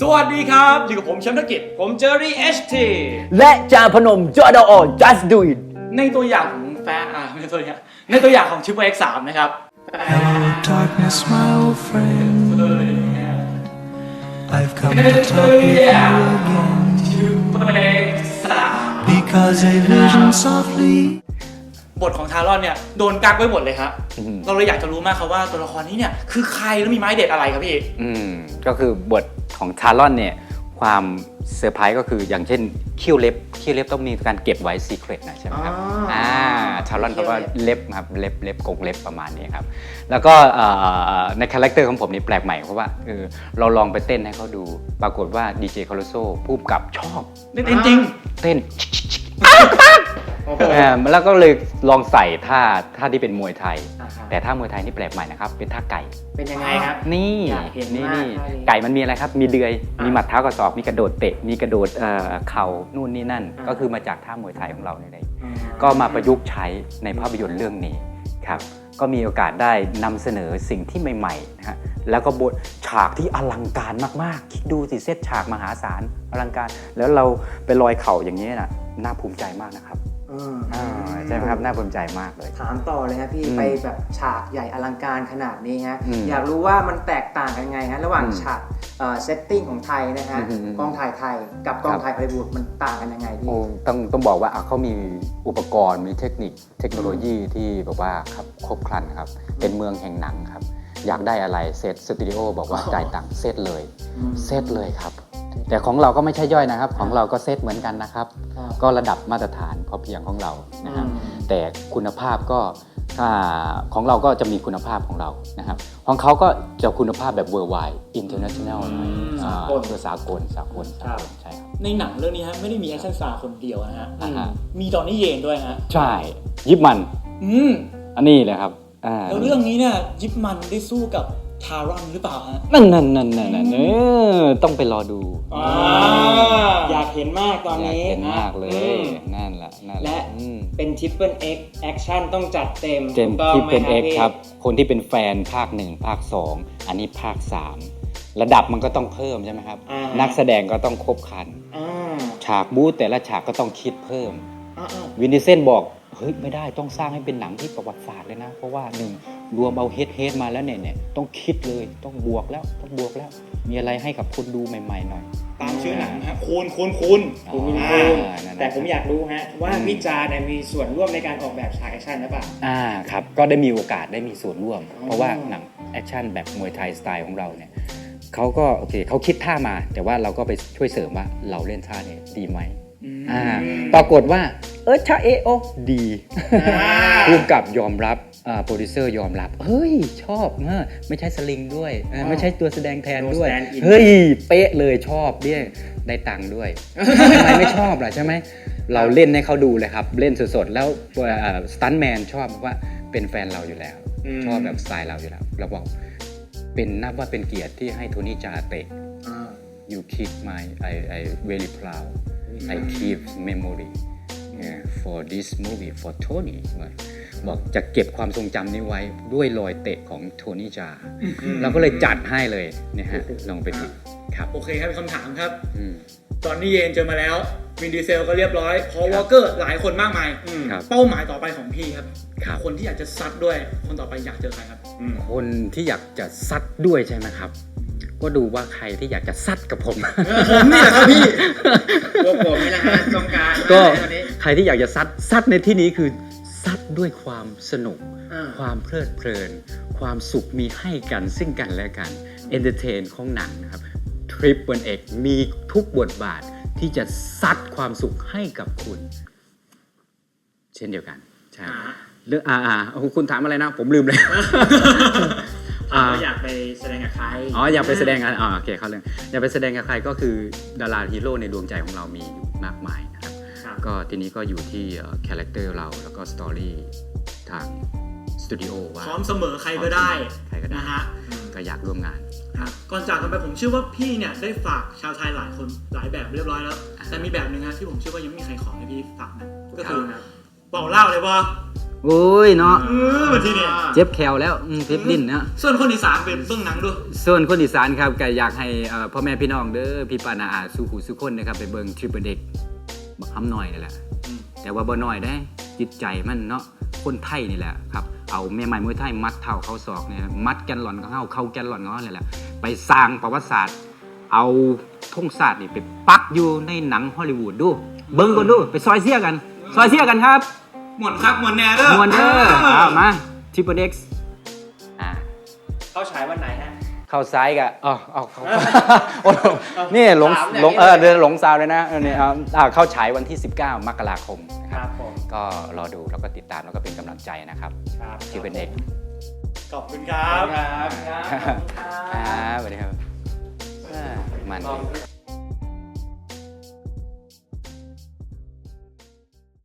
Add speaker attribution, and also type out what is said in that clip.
Speaker 1: สวัสดีครับ อยู่กับผมแชมป์ธกิจ ผมเจอรี่เอชที
Speaker 2: และจาพนมจอดอ just do it
Speaker 1: ในตัวอย่างของแฟนอ่าไม่ใช่ตัวอย่างในตัวอย่างของชิปเอ็กสามนะครับ
Speaker 3: Hello, darkness, my old friend. I've come to talk with you again
Speaker 1: ชิปเอ็กสาม
Speaker 3: because a vision softly
Speaker 1: บทของทารอนเนี่ยโดนกักไว้หมดเลยครับเราเลยอยากจะรู้มากครับว่าตัวละครนี้เนี่ยคือใครแล้วมีไม้เด็ดอะไรครับพี่
Speaker 2: อืมก็คือบท ของทารอนเนี่ยความเซอร์ไพรส์ก็คืออย่างเช่นคิ้วเล็บคิ้วเล็บต้องมีการเก็บไว้ซีเครตนะใช่ไหมครับ
Speaker 1: อ๋ออ่
Speaker 2: อ่าทารอนเขาว่าเล็บครับเล็บเล็บกงเล็บประมาณนี้ครับแล้วก็เอ่อในคาแรคเตอร์ของผมนี่แปลกใหม่เพราะว่าเออเราลองไปเต้นให้เขาดู ปรากฏว่าดีเจคาร์โลโซผู้กำกับชอบ
Speaker 1: เล่นจริง
Speaker 2: เต้น
Speaker 1: โอ้โห
Speaker 2: เออแล้วก็เลยลองใส่ท่าท่าที่เป็นมวยไทย
Speaker 1: อ่าฮะ
Speaker 2: แต่ท่ามวยไทยนี่แปลกใหม่นะครับ เป็นท่าไก่
Speaker 4: เป็นยังไงครับ
Speaker 2: นี่
Speaker 4: อยากเห็น
Speaker 2: นี่
Speaker 4: มาก
Speaker 2: นี่
Speaker 4: ท่านี้
Speaker 2: ไก่มันมีอะไรครับ มีเดือย
Speaker 4: อ่ามี
Speaker 2: มีหมัดเท้ากระสอบ มีกระโดดเตะ มีกระโดดเอ่อเข่านู่นนี่นั่น
Speaker 4: อ่า
Speaker 2: ก็คือมาจากท่ามวยไทยของเรานี่เองก็มาประยุกต์ใช้ในภาพยนตร์เรื่องนี้ครับ ก็มีโอกาสได้นำเสนอสิ่งที่ใหม่ๆนะฮะ แล้วก็บทฉากที่อลังการมากๆ คิดดูสิเซตฉากมหาศาลอลังการ แล้วเราไปลอยเข่าอย่างนี้นะน่าภูมิใจมากนะครับ
Speaker 4: อืม
Speaker 2: อ่าใช่ไหมครับน่าภูมิใจมากเลย
Speaker 4: ถามต่อเลยครับพี่
Speaker 2: อืม
Speaker 4: ไปแบบฉากใหญ่อลังการขนาดนี้ฮะ
Speaker 2: อืม
Speaker 4: อยากรู้ว่ามันแตกต่างกันยังไงฮะระหว่าง
Speaker 2: อืม
Speaker 4: ฉากเซตติ้งของไทยนะฮะ
Speaker 2: อืมอืม
Speaker 4: กองถ่ายไทยกับกอง
Speaker 2: ครับ
Speaker 4: ถ่ายฮอลลีวูดมันต่างกันยังไงพี่
Speaker 2: โอ้ต้องต้องบอกว่าอะเขามีอุปกรณ์มีเทคนิคเทคโนโลยีที่แบบว่าครับครบครันครับ เป็นเมืองแห่งหนังครับ อยากได้อะไรเซตสตูดิโอบอกว่าจ่ายตังค์เซตเลย
Speaker 4: อืม
Speaker 2: เซตเลยครับ แต่ของเราก็ไม่ใช่ย่อยนะครับ ของเราก็เซตเหมือนกันนะครับ
Speaker 4: ครับ
Speaker 2: ก็ระดับมาตรฐานพอเพียงของเรานะครับ
Speaker 4: อืม
Speaker 2: แต่คุณภาพก็ถ้าของเราก็จะมีคุณภาพของเรานะครับของเขาก็จะคุณภาพแบบ worldwide international หน่อย
Speaker 1: อืม
Speaker 2: อ่า
Speaker 1: สากล
Speaker 2: คือสากลสากลสากลใช่ครับ
Speaker 1: ในหนังเรื่องนี้ฮะไม่ได้มีแอคชั่นสตาร์คนเดียวนะฮะ
Speaker 2: อ่าฮะ
Speaker 1: มีดอนนี่เยนด้วยฮะ
Speaker 2: ใช่ ยิบมัน
Speaker 1: อืม
Speaker 2: อันนี้เลยครับอ่า
Speaker 1: แล้วเรื่องนี้เนี่ยยิปมันได้สู้กับ ทารอนหรือเปล่าฮะ
Speaker 2: นั่นนั่นนั่นนั่นนั่นเออต้องไปรอดู
Speaker 1: อ่า
Speaker 4: อยากเห็นมากตอน
Speaker 2: อยาก
Speaker 4: นี้
Speaker 2: เห็นมากเล
Speaker 4: อื
Speaker 2: ย
Speaker 4: ม
Speaker 2: นั่นแหละนั่นแห
Speaker 4: และ
Speaker 2: ละ อืม
Speaker 4: เป็นทิปเปิลเอ็กแอคชั่นต้องจัดเต็ม
Speaker 2: เจม
Speaker 4: ถูกต้อง
Speaker 2: ที่
Speaker 4: ไหม
Speaker 2: เป็นเอก
Speaker 4: พี่
Speaker 2: ครับ คนที่เป็นแฟนภาคหนึ่งภาคสองอันนี้ภาคสามระดับมันก็ต้องเพิ่มใช่ไหมครับ
Speaker 4: อ่า
Speaker 2: นักแสดงก็ต้องครบครัน
Speaker 4: อ่า
Speaker 2: ฉากบู๊แต่ละฉากก็ต้องคิดเพิ่ม
Speaker 4: อ่าอ่า
Speaker 2: วินดิเซนบอก เฮ้ย ไม่ได้ต้องสร้างให้เป็นหนังที่ประวัติศาสตร์เลยนะ เพราะว่าหนึ่ง รวมเอาเฮดเฮดมาแล้วเนี่ยเนี่ยต้องคิดเลยต้องบวกแล้วต้องบวกแล้ว มีอะไรให้กับคนดูใหม่ ๆ หน่อย
Speaker 1: ตามชื่อหนังฮะคูณคูณคูณ
Speaker 2: อ๋อ
Speaker 4: คุณ
Speaker 1: อ่า
Speaker 4: คุณ
Speaker 2: นั่นๆ
Speaker 4: แต่ผมอยากรู้ฮะว่า
Speaker 2: อืม
Speaker 4: พี่จาเนี่ยมีส่วนร่วมในการออกแบบฉากแอคชั่นหรือเปล่า
Speaker 2: อ่าครับก็ได้มีโอกาสได้มีส่วนร่วม
Speaker 4: อ๋อ
Speaker 2: เพราะว่าหนังแอคชั่นแบบมวยไทยสไตล์ของเราเนี่ยเขาก็โอเคเขาคิดท่ามา แต่ว่าเราก็ไปช่วยเสริมว่าเราเล่นท่าเนี่ยดีไหม อ่าปรากฏว่า เออท่าเอโอดี
Speaker 1: อ่า
Speaker 2: ผู้กำกับยอมรับอ่าโปรดิวเซอร์ยอมรับ เฮ้ย ชอบเออไม่ใช่สลิงด้วยเออไม่ใช่ตัวแสดงแทนด้วย
Speaker 4: ตัว stand in
Speaker 2: เฮ้ย เป๊ะเลยชอบเนี่ยได้ตังค์ด้วยทำไมไม่ชอบล่ะใช่ไหม เราเล่นให้เขาดูเลยครับ เล่นสดๆ แล้วสตันแมนชอบว่าเป็นแฟนเราอยู่แล้ว
Speaker 4: อืม
Speaker 2: ชอบแบบสไตล์เราอยู่แล้ว เราบอกเป็นนับว่าเป็นเกียรติที่ให้โทนี่จาเตะ you keep my I I very proud I keep memory yeah, for this movie for Tony บอกจะเก็บความทรงจำนี้ไว้ด้วยรอยเตะของโทนี่จาเราก็เลยจัดให้เลยเนี่ยฮะลองไปดูครับ
Speaker 1: โอเคครับมีคำถามครับ
Speaker 2: อืม
Speaker 1: ตอนนี้เยนเจอมาแล้ววินดีเซลก็เรียบร้อย พอวอลเกอร์หลายคนมากมาย
Speaker 2: ครับ
Speaker 1: เป้าหมายต่อไปของพี่ครับ
Speaker 2: ครับ
Speaker 1: คนที่อยากจะซัดด้วย คนต่อไปอยากเจอใครครับ
Speaker 2: คนที่อยากจะซัดด้วยใช่ไหมครับ ก็ดูว่าใครที่อยากจะซัดกับผม
Speaker 1: ผมนี่แหละครับพี่
Speaker 4: พวกผมนี่แหละฮะต้องการ
Speaker 2: ก็
Speaker 4: ตอนนี้
Speaker 2: ใครที่อยากจะซัดซัดในที่นี้คือซัดด้วยความสนุก
Speaker 4: อ่า
Speaker 2: ความเพลิดเพลิน ความสุขมีให้กันซึ่งกันและกันเอนเตอร์เทนของหนังนะครับทริปบนเอกมีทุกบทบาทที่จะซัดความสุขให้กับคุณ เช่นเดียวกัน ใช่
Speaker 1: อ่า
Speaker 2: เรื่องอ่าอ่าคุณถามอะไรนะ ผมลืมเลย อ่า
Speaker 4: อยากไปแสดงกับใคร
Speaker 2: อ๋ออยากไปแสดงกันอ๋อโอเคเข้าเรื่องอยากไปแสดงกับใครก็คือดาราฮีโร่ในดวงใจของเรามีอยู่มากมายนะครับ
Speaker 4: ครับ
Speaker 2: ก็ทีนี้ก็อยู่ที่คาแรคเตอร์เราแล้วก็สตอรี่ทางสตูดิโอว่า
Speaker 1: พร้อมเสมอใครก็ได้
Speaker 2: ใครก็ได้
Speaker 1: นะฮะ
Speaker 2: ก็อยากร่วมงาน
Speaker 1: ครับก่อนจากกันไปผมเชื่อว่าพี่เนี่ยได้ฝากชาวไทยหลายคนหลายแบบเรียบร้อยแล้ว แต่มีแบบหนึ่งฮะที่ผมเชื่อว่ายังไม่มีใครขอให้พี่ฝากนะก็คือ
Speaker 4: ครับ
Speaker 1: บอกเล่าเลยว่า
Speaker 2: โอ้ยเนาะ
Speaker 1: เออมาทีเนี่ย
Speaker 2: เจ็บแขวแล้วอืมเจ็บลิ้นเนาะ
Speaker 1: ส่วนคนอีสานเป็นเบื้องหนังด้วย
Speaker 2: ส่วนคนอีสานครับก็อยากให้เอ่อพ่อแม่พี่น้องเด้อพี่ปานาอาสุขุสุคนนะครับไปเบิ่งทริปเปิลเด็กบักคำหน่อยนี่แหละ
Speaker 1: อืม
Speaker 2: แต่ว่าบ่น้อยได้จิตใจมันเนาะคนไทยนี่แหละครับเอาแม่ไม้มวยไทยมัดเท้าเขาศอกเนี่ยมัดแกนหล่อนของเฮาเข้าแกนหล่อนของเฮานี่แหละไปสร้างประวัติศาสตร์ เอาธงศาสตร์นี่ไปปักอยู่ในหนังฮอลลีวูดดู เบิ่งกันดูไปซอยเสียกัน ซอยเสียกันครับ
Speaker 1: หมวนคักหมวนแน่เด้อ
Speaker 2: มวนเด้อเอามาทริปเปิลเด็กอ่า
Speaker 4: เข้าฉายวันไหนฮะ
Speaker 2: เข้าซ้ายกับอ๋อเอาเข้าโอ้โหนี่หลง
Speaker 4: ถามอย่างนี้
Speaker 2: หลงเออเดินหลงซาวเลยนะเออเนี่ยเอาอ่าเข้าฉายวันที่ 19 มกราคมนะ
Speaker 4: ค
Speaker 2: ครับ
Speaker 4: รับผม
Speaker 2: ก็รอดูแล้วก็ติดตามแล้วก็เป็นกำลังใจนะครับ
Speaker 4: ครับ
Speaker 2: ที่เป็นเอก
Speaker 1: ขอบคุณครับ
Speaker 4: ครับ ครับ
Speaker 2: ครับสวัสดีครับอ่ามัน
Speaker 4: ขอบคุณ